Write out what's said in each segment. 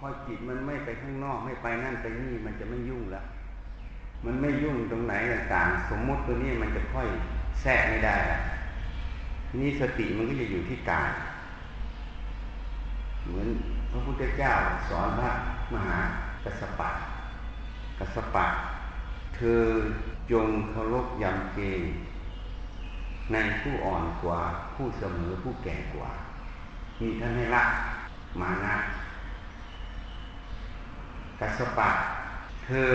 พอจิตมันไม่ไปข้างนอกไม่ไปนั่นไปนี่มันจะไม่ยุ่งแล้ว มันไม่ยุ่งตรงไหนต่างๆสมมุติตัวนี้มันจะค่อยแทรกไม่ได้ละทีนี้สติมันก็จะอยู่ที่กาย เหมือนพระพุทธเจ้าสอนพระมหากัสปะกัสปะ เธอจงเคารพยำเกรงในผู้อ่อนกว่าผู้เสมอผู้แก่กว่า มีท่านให้ละมานะ กัสปะ เธอ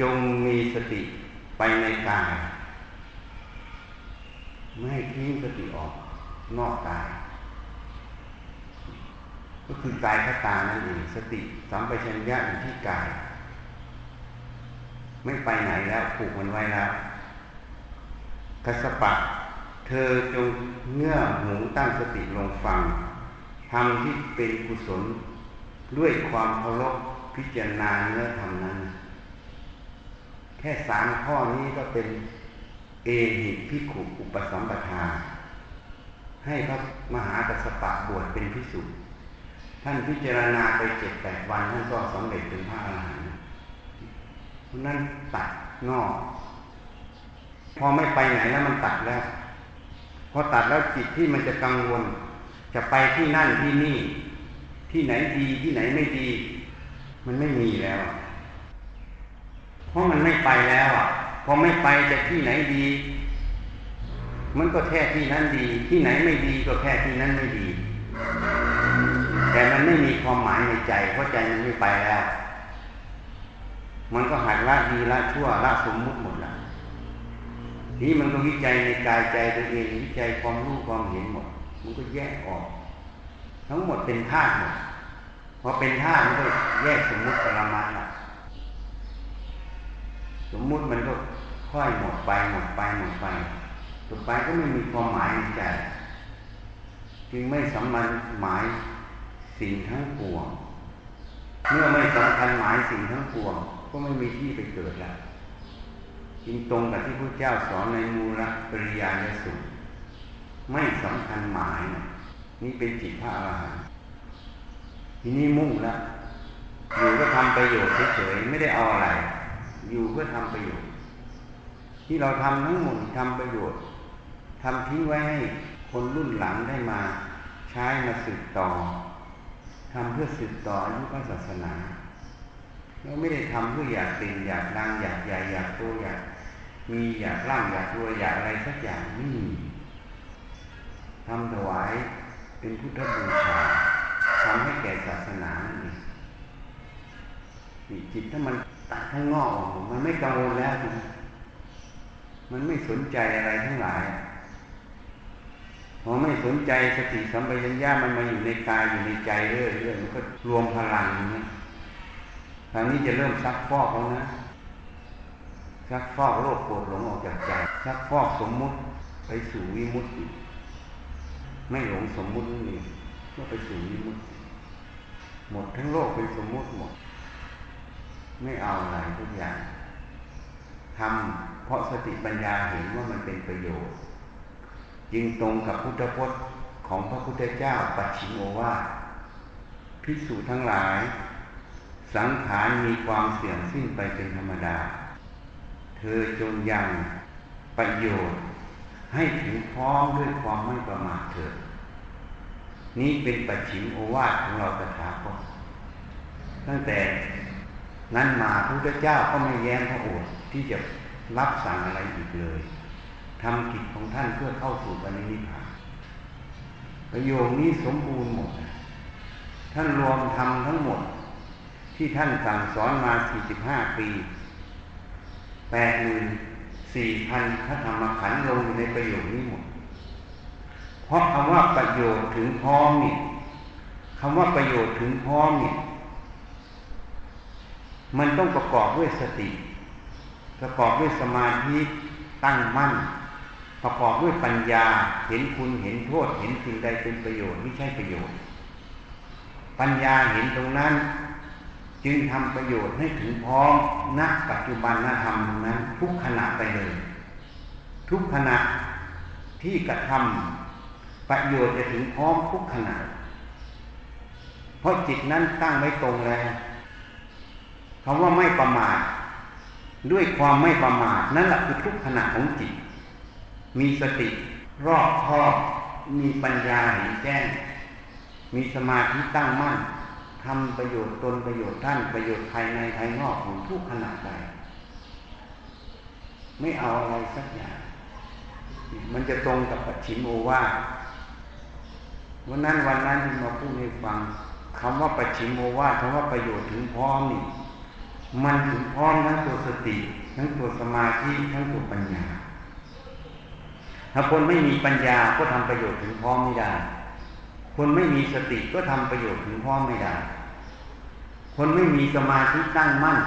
จงมีสติไปในกาย ไม่ให้ทิ้งสติออกนอกกาย ก็คือกายคตานั่นเองสติสัมปชัญญะอยู่ที่กาย ไม่ไปไหนแล้วผูกมันไว้แล้วกัสปะ เธอจงเงื่อหูตั้งสติลงฟังทำที่เป็นกุศลด้วยความเคารพ พิจารณาเนื้อธรรมนั้น แค่สามข้อนี้ก็เป็นเอหิพิขุอุปสัมปทา ให้พระมหากัสปะบวชเป็นพิสุท่านพิจารณาไปเจ็ดแปดวันท่านก็สำเร็จเป็นพระอรหันต์เพราะนั้นตัดนอก พอไม่ไปไหนแล้วมันตัดแล้ว พอตัดแล้วจิตที่มันจะกังวล จะไปที่นั่นที่นี่ ที่ไหนดีที่ไหนไม่ดี มันไม่มีแล้ว เพราะมันไม่ไปแล้วอะพอไม่ไปจะที่ไหนดี มันก็แค่ที่นั้นดี ที่ไหนไม่ดีก็แค่ที่นั้นไม่ดี แต่มันไม่มีความหมายในใจ เพราะใจมันไม่ไปแล้ว มันก็หัดละดีละชั่วละสมมุติหมดแล้วนี้มันก็วิจัยในกายใจตัวเองวิจัยความรู้ความเห็นหมด มันก็แยกออก ทั้งหมดเป็นธาตุหมด อเป็นธาตุมันก็แยกสมมุติปรมาละสมมุติมันก็ค่อยหมดไปหมดไปหมดไปต่อไปก็ไม่มีความหมายในใจจึงไม่สำคัญหมายสิ่งทั้งปวง เมื่อไม่สำคัญหมายสิ่งทั้งปวง ก็ไม่มีที่ไปเกิดแล้วจึงตรงกับที่พระเจ้าสอนในมูลปริยานสุขไม่สำคัญหมายนะนี่เป็นจิตพระอรหันต์ ทีนี้มุ่งแล้วอยู่ก็ทำประโยชน์เฉยๆไม่ได้เอาอะไร อยู่เพื่อทำประโยชน์ ที่เราทำทั้งหมดทำประโยชน์ทำทิ้งไว้ให้คนรุ่นหลังได้มาใช้มาสืบต่อทำเพื่อสืบต่ออายุพระศาสนาเราไม่ได้ทำเพื่ออยากเป็นอยากดังอยากใหญ่อยากโตอยากมีอยากร่างอยากรวยอยากอะไรสักอย่างไม่มีทำถวายเป็นพุทธบูชา ทำให้แก่ศาสนานี่จิตถ้ามันตัดข้างนอกมันไม่กังวลแล้วมันไม่สนใจอะไรทั้งหลายพอไม่สนใจสติสัมปชัญญะมันมาอยู่ในกายอยู่ในใจเรื่อยๆมันก็รวมพลังอย่างนี้ทางนี้จะเริ่มซักฟอกแล้วนะซักฟอกโลกโกรธหลงออกจากใจซักฟอกสมมุติไปสู่วิมุตติ ไม่หลงสมมุตินี่ ก็ไปสู่วิมุตติหมดทั้งโลกเป็นสมมุติหมด ไม่เอาอะไรทุกอย่างทำเพราะสติปัญญาเห็นว่ามันเป็นประโยชน์จึงตรงกับพุทธพจน์ของพระพุทธเจ้าปัจฉิมโอวาพิสูจทั้งหลาย สังขารมีความเสื่อมสิ้นไปเป็นธรรมดา เธอจงยังประโยชน์ ให้ถึงพร้อมด้วยความไม่ประมาทเถิด นี่เป็นปัจฉิมโอวาทของเราตถาคตตั้งแต่นั้นมาพระพุทธเจ้าก็ไม่แย้มพระโอษฐ์ที่จะรับสั่งอะไรอีกเลยทำกิจของท่านเพื่อเข้าสู่ปณินิพพานประโยคนี้สมบูรณ์หมด ท่านรวมทำทั้งหมด ที่ท่านสั่งสอนมา 45 ปี 8 4 0 0 0พระธรรมขันธ์ลงในประโยคนี้หมด เพราะคำว่าประโยชน์ถึงพร้อมเนี่ยคำว่าประโยชน์ถึงพร้อมเนี่ย มันต้องประกอบด้วยสติ ประกอบด้วยสมาธิตั้งมั่น ประกอบด้วยปัญญา เห็นคุณเห็นโทษ เห็นสิ่งใดเป็นประโยชน์ไม่ใช่ประโยชน์ ปัญญาเห็นตรงนั้น จึงทำประโยชน์ให้ถึงพร้อมณปัจจุบันนธรรมนั้น ทุกขณะไปเลย ทุกขณะที่กระทำ ประโยชน์จะถึงพร้อมทุกขณะเพราะจิตนั้นตั้งไว้ตรงแล้วคำว่าไม่ประมาทด้วยความไม่ประมาทนั่นแหละคือทุกขณะของจิต มีสติรอบคอบ มีปัญญาเห็นแจ้ง มีสมาธิตั้งมั่นทำประโยชน์ตนประโยชน์ท่านประโยชน์ภายในภายนอกของทุกขณะใดไม่เอาอะไรสักอย่าง มันจะตรงกับปัจฉิมโอวา วันนั้นวันนั้นที่มาพูดให้ฟังคำว่าปัจฉิมโอวาคำว่าประโยชน์ถึงพร้อมนี่ มันถึงพร้อมทั้งตัวสติ ทั้งตัวสมาธิทั้งตัวปัญญา ถ้าคนไม่มีปัญญาก็ทำประโยชน์ถึงพร้อมไม่ได้ คนไม่มีสติก็ทำประโยชน์ถึงพร้อมไม่ได้ คนไม่มีสมาธิตั้งมั่น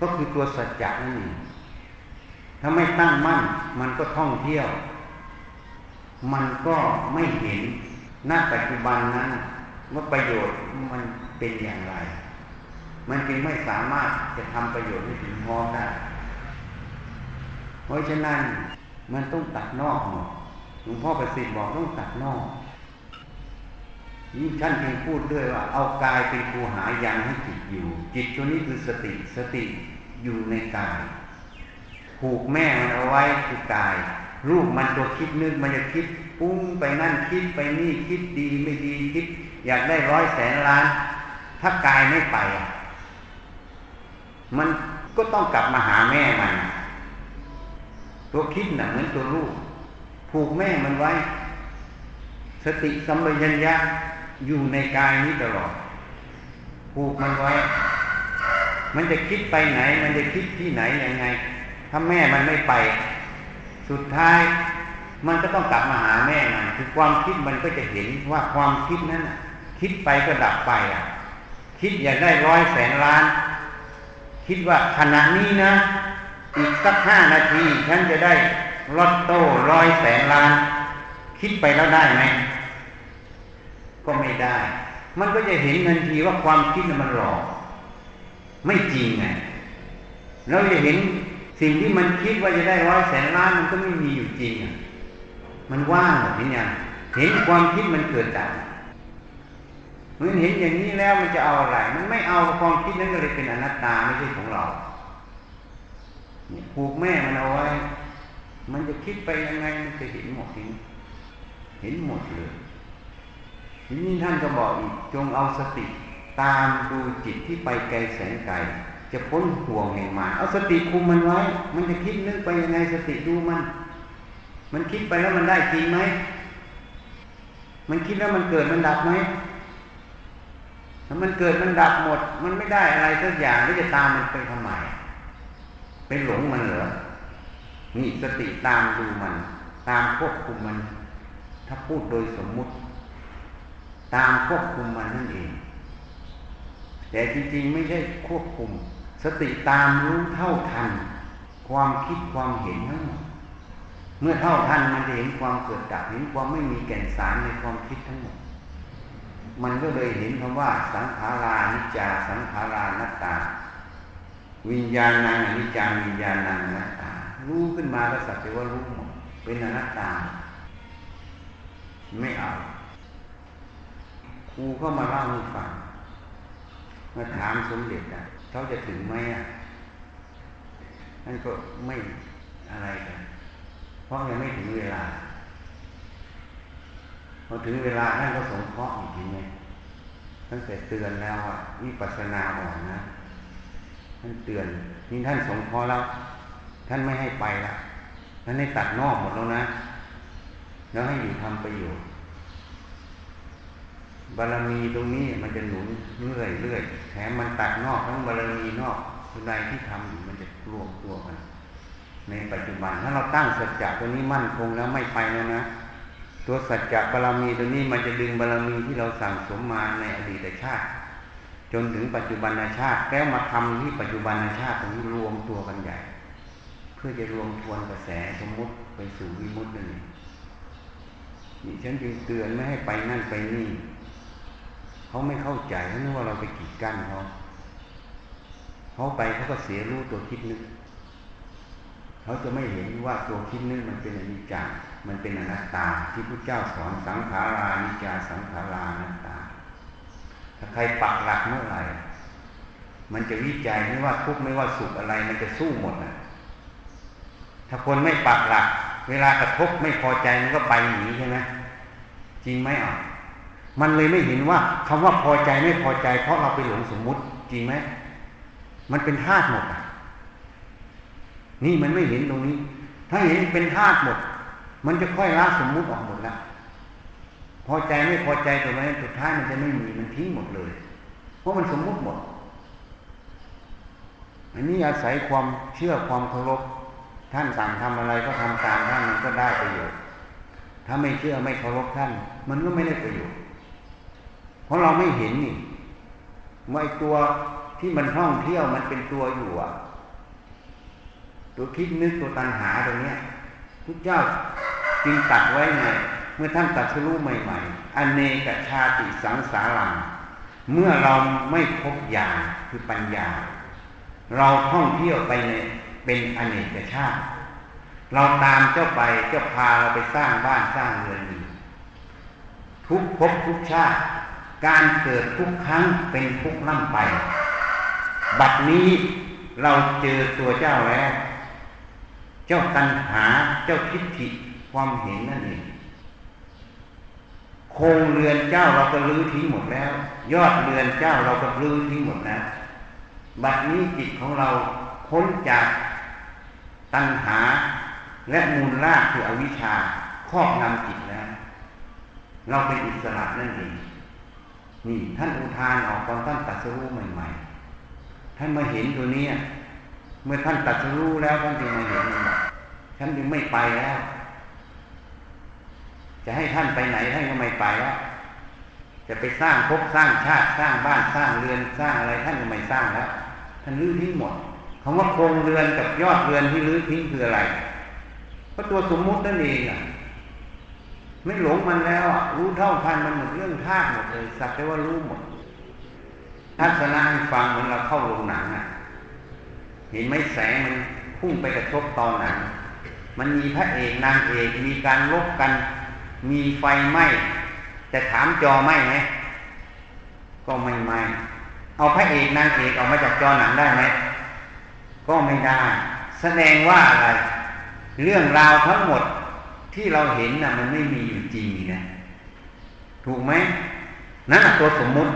ก็คือตัวสัจจะนั่นเองถ้าไม่ตั้งมั่น มันก็ท่องเที่ยว มันก็ไม่เห็น หน้าปัจจุบันนั้นว่าประโยชน์มันเป็นอย่างไร มันจึงไม่สามารถจะทำประโยชน์ให้ถึงพร้อมได้ เพราะฉะนั้นมันต้องตัดนอกหมดหลวงพ่อประสิทธิ์บอกต้องตัดนอกนี่ท่านเองพูดด้วยว่า เอากายเป็นครูหายังให้จิตอยู่ จิตตัวนี้คือสติสติอยู่ในกายผูกแม่มันเอาไว้คือกาย รูปมันตัวคิดนึกมันจะคิดปุ้งไปนั่นคิดไปนี่คิดดีไม่ดีคิด อยากได้ร้อยแสนล้าน ถ้ากายไม่ไปมันก็ต้องกลับมาหาแม่มัน ตัวคิดหนังเหมือนตัวลูก ผูกแม่มันไว้ สติสัมปชัญญะอยู่ในกายนี้ตลอด ผูกมันไว้ มันจะคิดไปไหน มันจะคิดที่ไหนยังไง ถ้าแม่มันไม่ไป สุดท้าย มันก็ต้องกลับมาหาแม่มันคือความคิดมันก็จะเห็นว่าความคิดนั้นคิดไปก็ดับไปอะ คิดอยากได้ร้อยแสนล้าน คิดว่าขณะนี้นะ อีกสักห้านาทีฉันจะได้ลอตโต้ร้อยแสนล้าน คิดไปแล้วได้ไหมก็ไม่ได้ มันก็จะเห็นทันทีว่าความคิดมันหลอก ไม่จริงไงเราจะเห็นสิ่งที่มันคิดว่าจะได้ร้อยแสนล้านมันก็ไม่มีอยู่จริงอะ มันว่างเหมดทีนี้เห็นความคิดมันเกิดจากมันเห็นอย่างนี้แล้วมันจะเอาอะไร มันไม่เอาความคิดนั้นก็เลยเป็นอนัตตาไม่ใช่ของเราผูกแม่มันเอาไว้ มันจะคิดไปยังไงมันจะเห็นหมดทีเห็นหมดเลยทีนี้ท่านก็บอกอีกจงเอาสติตามดูจิตที่ไปไกลแสนไกลจะพ้นห่วงแห่งมันเอาสติคุมมันไว้ มันจะคิดนึกไปยังไงสติดูมัน มันคิดไปแล้วมันได้จริงไหม มันคิดแล้วมันเกิดมันดับไหมถ้ามันเกิดมันดับหมด มันไม่ได้อะไรสักอย่างแล้วจะตามมันไปทำไมเป็นหลงมันเหรอนี่สติตามดูมัน ตามควบคุมมัน ถ้าพูดโดยสมมุติ ตามควบคุมมันนั่นเอง แต่จริงๆไม่ใช่ควบคุม สติตามรู้เท่าทัน ความคิดความเห็นทั้งหมด เมื่อเท่าทันมันจะเห็นความเกิดดับเห็นความไม่มีแก่นสารในความคิดทั้งหมด มันก็เลยเห็นคำว่า สังขารานิจาสังขารานัตตา วิญญาณนางอนิจจาวิญญาณนางอนัตตา รู้ขึ้นมาก็สักแต่ว่ารู้หมดเป็นอนัตตา ไม่เอาครูก็มาเล่าให้ฟังมาถามสมเด็จอะเขาจะถึงไหมอะนั่นก็ไม่อะไรกัน ราะยังไม่ถึงเวลาพอถึงเวลาท่านก็สงเคราะห์อีกทีไงตั้งแต่เตือนแล้วว่าวิปัสสนาอ่อนนะท่านเตือนนี่ท่านสงเคราะห์แล้ว ท่านไม่ให้ไปและท่านให้ตัดนอกหมดแล้วนะ แล้วให้อยู่ทำประโยชน์บารมีตรงนี้มันจะหนุนเรื่อยเรื่อยแถมมันตัดนอกทั้งบารมีนอกใดที่ทำอยู่มันจะรวมตัวกัน ในปัจจุบัน ถ้าเราตั้งสัจจะตัวนี้มั่นคงแล้วไม่ไปแล้วนะ ตัวสัจจะบารมีตัวนี้มันจะดึงบารมีที่เราสั่งสมมาในอดีตชาติ จนถึงปัจจุบันชาติแล้วมาทำที่ปัจจุบันชาติตรงนี้รวมตัวกันใหญ่ เพื่อจะรวมทวนกระแสสมมุติไปสู่วิมุตตินั่นเองนี่ฉันจึงเตือนไม่ให้ไปนั่นไปนี่เขาไม่เข้าใจเขาคิดว่าเราไปกีดกั้นเขาเขาไปเขาก็เสียรู้ตัวคิดนึก เขาจะไม่เห็นว่าตัวคิดนึกมันเป็นอนิจจามันเป็นอนัตตา ที่พระเจ้าสอนสังขารานิจจาสังขารานัตตา ถ้าใครปักหลักเมื่อไหร่ มันจะวิจัยไม่ว่าทุกข์ไม่ว่าสุขอะไร มันจะสู้หมดนะถ้าคนไม่ปักหลัก เวลากระทบไม่พอใจมันก็ไปหนีใช่ไหมจริงไหมอะมันเลยไม่เห็นว่าคำว่าพอใจไม่พอใจ เพราะเราไปหลงสมมุติจริงไหมมันเป็นธาตุหมดอะ นี่มันไม่เห็นตรงนี้ ถ้าเห็นเป็นธาตุหมด มันจะค่อยละสมมุติออกหมดล้วพอใจไม่พอใจตัวนั้นสุดท้ายมันจะไม่มีมันทิ้งหมดเลย เพราะมันสมมุติหมด อันนี้อาศัยความเชื่อความเคารพท่านสั่งทำอะไรก็ทำตามท่านมันก็ได้ประโยชน์ ถ้าไม่เชื่อไม่เคารพท่าน มันก็ไม่ได้ประโยชน์ เพราะเราไม่เห็นนี่ว่าตัวที่มันท่องเที่ยวมันเป็นตัวอยู่อะ ตัวคิดนึกตัวตัณหาตรงเนี้ยพุทธเจ้าจึงตัดไว้ไงเมื่อท่านตัดสู้ใหม่ๆ อเนกชาติสังสารัง เมื่อเราไม่พบญาณคือปัญญา เราท่องเที่ยวไปในเป็นอเนกชาติ เราตามเจ้าไปเจ้าพาเราไปสร้างบ้านสร้างเรือนทุกภพทุกชาติ การเกิดทุกครั้งเป็นทุกล่ำไป บัดนี้เราเจอตัวเจ้าแล้ว เจ้าตัณหาเจ้าทิฏฐิความเห็นนั่นเองโครงเรือนเจ้าเราก็ลื้อทิ้งหมดแล้ว ยอดเรือนเจ้าเราก็ลื้อทิ้งหมดแล้วบัดนี้จิตของเราพ้นจากตัณหาและมูลรากคืออวิชชาครอบงำจิตแล้ว เราเป็นอิสระนั่นเองนี่ท่านอุทานออกตอนท่านตัดสู้ใหม่ ๆ ท่านมาเห็นตัวนี้ เมื่อท่านตัดสู้แล้วท่านจึงมาเห็นมันฉันจึงไม่ไปแล้ว จะให้ท่านไปไหนท่านก็ไม่ไปแล้วจะไปสร้างภพสร้างชาติสร้างบ้านสร้างเรือนสร้างอะไรท่านก็ไม่สร้างแล้วท่านลื้อทิ้งหมดคำว่าโครงเรือนกับยอดเรือนที่ลื้อทิ้งคืออะไรก็ตัวสมมุตินั่นเองอะไม่หลงมันแล้วรู้เท่าทันมันหมดเรื่องธาตุหมดเลยสักแต่ว่ารู้หมดทัศนะให้ฟังเหมือนเราเข้าโรงหนังอะ เห็นไหมแสงมันพุ่งไปกระทบตอนหนัง มันมีพระเอกนางเอกมีการลบกัน มีไฟไหม้แต่ถามจอไหม้ไหมก็ไม่ไหม้เอาพระเอกนางเอกออกมาจากจอหนังได้ไหมก็ไม่ได้ แสดงว่าอะไร เรื่องราวทั้งหมดที่เราเห็นน่ะมันไม่มีอยู่จริงนะถูกไหมนั่นตัวสมมุติ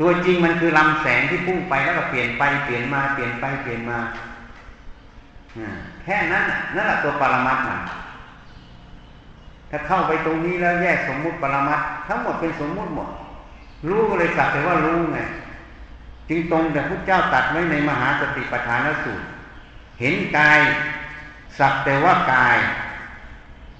ตัวจริงมันคือลำแสงที่พุ่งไปแล้วก็เปลี่ยนไปเปลี่ยนมาเปลี่ยนไปเปลี่ยนมาแค่นั้นนั่นแหละตัวปรมัตถ์มันถ้าเข้าไปตรงนี้แล้วแยกสมมุติปรมัตถ์ทั้งหมดเป็นสมมุติหมด รู้ก็เลยสักแต่ว่ารู้ไงจึงตรงแต่พระเจ้าตัดไว้ในมหาสติปัฏฐานสูตร เห็นกายสักแต่ว่ากาย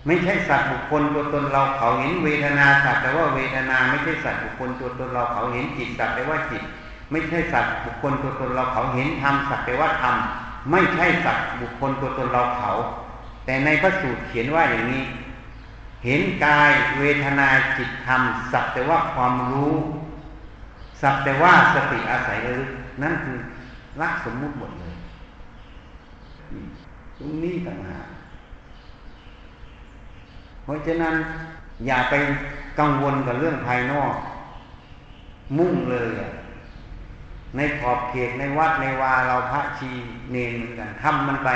ไม่ใช่สัตว์บุคคลตัวตนเราเขาเห็นเวทนาสักแต่ว่าเวทนาไม่ใช่สัตว์บุคคลตัวตนเราเขาเห็นจิตสักแต่ว่าจิต ไม่ใช่สัตว์บุคคลตัวตนเราเขาเห็นธรรมสักแต่ว่าธรรมไม่ใช่สัตว์บุคคลตัวตนเราเขา แต่ในพระสูตรเขียนว่าอย่างนี้ เห็นกายเวทนาจิตธรรมสักแต่ว่าความรู้สักแต่ว่าสติอาศัยระลึกนั่นคือละสมมุติหมดเลยตรงนี้ต่างหาก เพราะฉะนั้นอย่าไปกังวลกับเรื่องภายนอก มุ่งเลยในขอบเขตในวัดในวาเราพระชีเนนเหมือนกันทำมันไป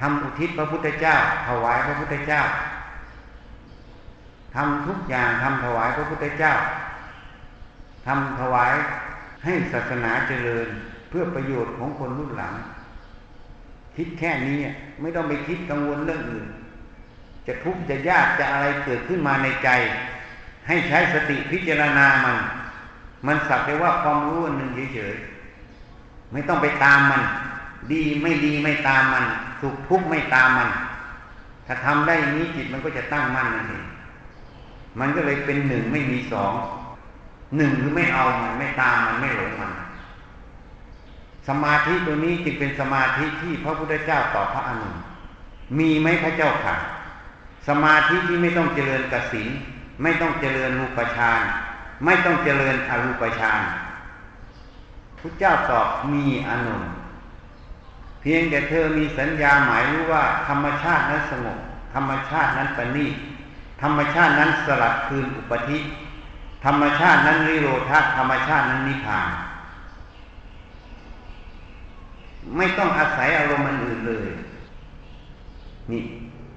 ทำอุทิศพระพุทธเจ้า ถวายพระพุทธเจ้าทำทุกอย่างทำถวายพระพุทธเจ้าทำถวายให้ศาสนาเจริญเพื่อประโยชน์ของคนรุ่นหลัง คิดแค่นี้ไม่ต้องไปคิดกังวลเรื่องอื่น จะทุกข์จะยากจะอะไรเกิดขึ้นมาในใจ ให้ใช้สติพิจารณามัน มันสักแต่ว่าความรู้อันหนึ่งเฉยๆไม่ต้องไปตามมัน ดีไม่ดีไม่ตามมันสุขทุกข์ไม่ตามมัน ถ้าทำได้อย่างนี้จิตมันก็จะตั้งมั่นนั่นเองมันก็เลยเป็นหนึ่งไม่มีสองหนึ่งคือไม่เอามันไม่ตามมันไม่หลงมัน สมาธิตัวนี้จึงเป็นสมาธิที่พระพุทธเจ้าตอบพระอนุมีไหมพระเจ้าค่ะ สมาธิที่ไม่ต้องเจริญกสินไม่ต้องเจริญรูปฌานไม่ต้องเจริญอรูปฌานพระเจ้าตอบมีอนุเพียงแต่เธอมีสัญญาหมายรู้ว่า ธรรมชาตินั้นสงบธรรมชาตินั้นปณีธรรมชาตินั้นสลัดคืนอุปธิ ธรรมชาตินั้นนิโรธาธรรมชาตินั้นนิพพาน ไม่ต้องอาศัยอารมณ์อื่นเลย นี่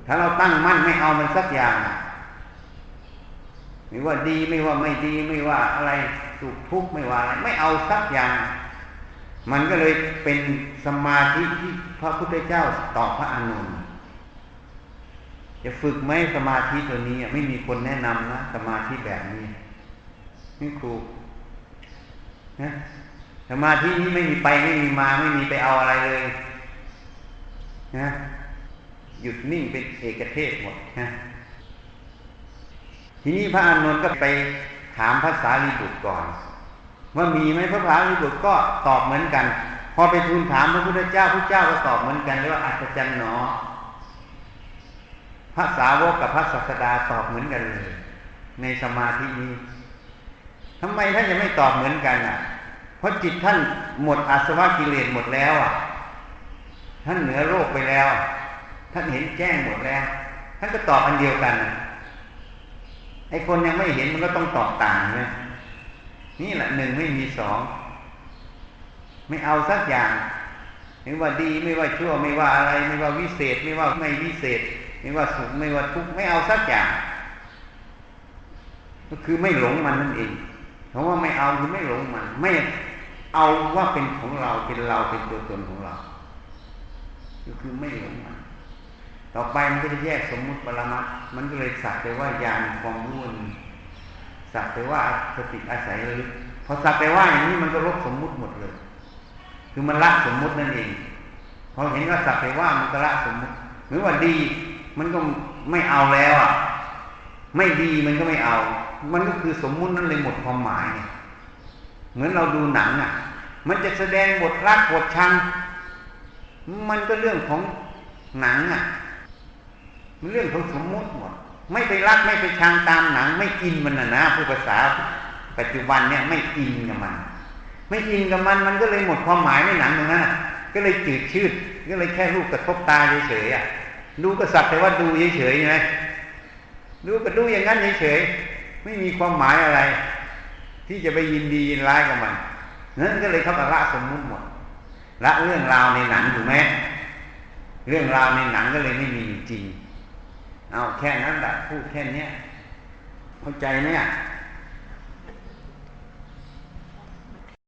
ถ้าเราตั้งมั่นไม่เอามันสักอย่างไม่ว่าดีไม่ว่าไม่ดีไม่ว่าอะไรสุขทุกข์ไม่ว่าอะไรไม่เอาสักอย่าง มันก็เลยเป็นสมาธิที่พระพุทธเจ้าตอบพระอานนจะฝึกไหมสมาธิตัวนี้ไม่มีคนแนะนำนะสมาธิแบบนี้นี่ครูนะสมาธินี้ไม่มีไปไม่มีมาไม่มีไปเอาอะไรเลย นะ หยุดนิ่งเป็นเอกเทศหมดนะทีนี้พระอานนท์ก็ไปถามภาษาลีบุตรก่อน ว่ามีไหมพระภาลีบุตรก็ตอบเหมือนกัน พอไปทูลถามพระพุทธเจ้าพระเจ้าก็ตอบเหมือนกันเลยว่าอัศจรรย์หนอพระสาวกกับพระศัสดาตอบเหมือนกันเลย ในสมาธินี้ทำไมท่านจะไม่ตอบเหมือนกันอะ เพราะจิตท่านหมดอาสวะกิเลสหมดแล้วอะ ท่านเหนือโลกไปแล้ว ท่านเห็นแจ้งหมดแล้ว ท่านก็ตอบอันเดียวกันไอ้คนยังไม่เห็นมันก็ต้องตอบต่างนะนี่แหละหนึ่งไม่มีสองไม่เอาสักอย่างไม่ว่าดีไม่ว่าชั่วไม่ว่าอะไร ไม่ว่าวิเศษ ไม่ว่าไม่วิเศษ ไม่ว่าสุขไม่ว่าทุกข์ไม่เอาสักอย่าง ก็คือไม่หลงมันนั่นเองเพราะว่าไม่เอาคือไม่หลงมัน ไม่เอาว่าเป็นของเราเป็นเราเป็นตัวตนของเรา ก็คือไม่หลงมัน ต่อไปมันก็จะแยกสมมุติปรมัตมันก็เลยสักแต่ว่ายานความรู้สักแต่ว่าสติอาศัยเลยพอสักแต่ว่าอย่างนี้มันก็ลบสมมุติหมดเลย คือมันละสมมุตินั่นเองพอเห็นว่าสักแต่ว่ามันก็ละสมมุติหรือว่าดี มันก็ไม่เอาแล้วอะ ไม่ดีมันก็ไม่เอา มันก็คือสมมุตินั่นเลยหมดความหมายเนี่ยเหมือนเราดูหนังอะ มันจะแสดงบทรักบทชัง มันก็เรื่องของหนังอะ มันเรื่องของสมมุติหมด ไม่ไปรักไม่ไปชังตามหนัง ไม่อินมันนะนะผู้ภาษา ปัจจุบันเนี่ยไม่อินกับมัน ไม่อินกับมันมันก็เลยหมดความหมายในหนังตรงนั้นก็เลยจืดชืดก็เลยแค่รูปกระทบตาเฉยๆอะดูก็สักแต่ว่าดูเฉยๆใช่ไหมดูก็ดูอย่างนั้นเฉยๆไม่มีความหมายอะไร ที่จะไปยินดียินร้ายกับมันนั้นก็เลยเขาละสมมุติหมดละเรื่องราวในหนังถูกไหมเรื่องราวในหนังก็เลยไม่มีจริง เอาแค่นั้นแหละพูดแค่เนี้ยเข้าใจไหมอ่ย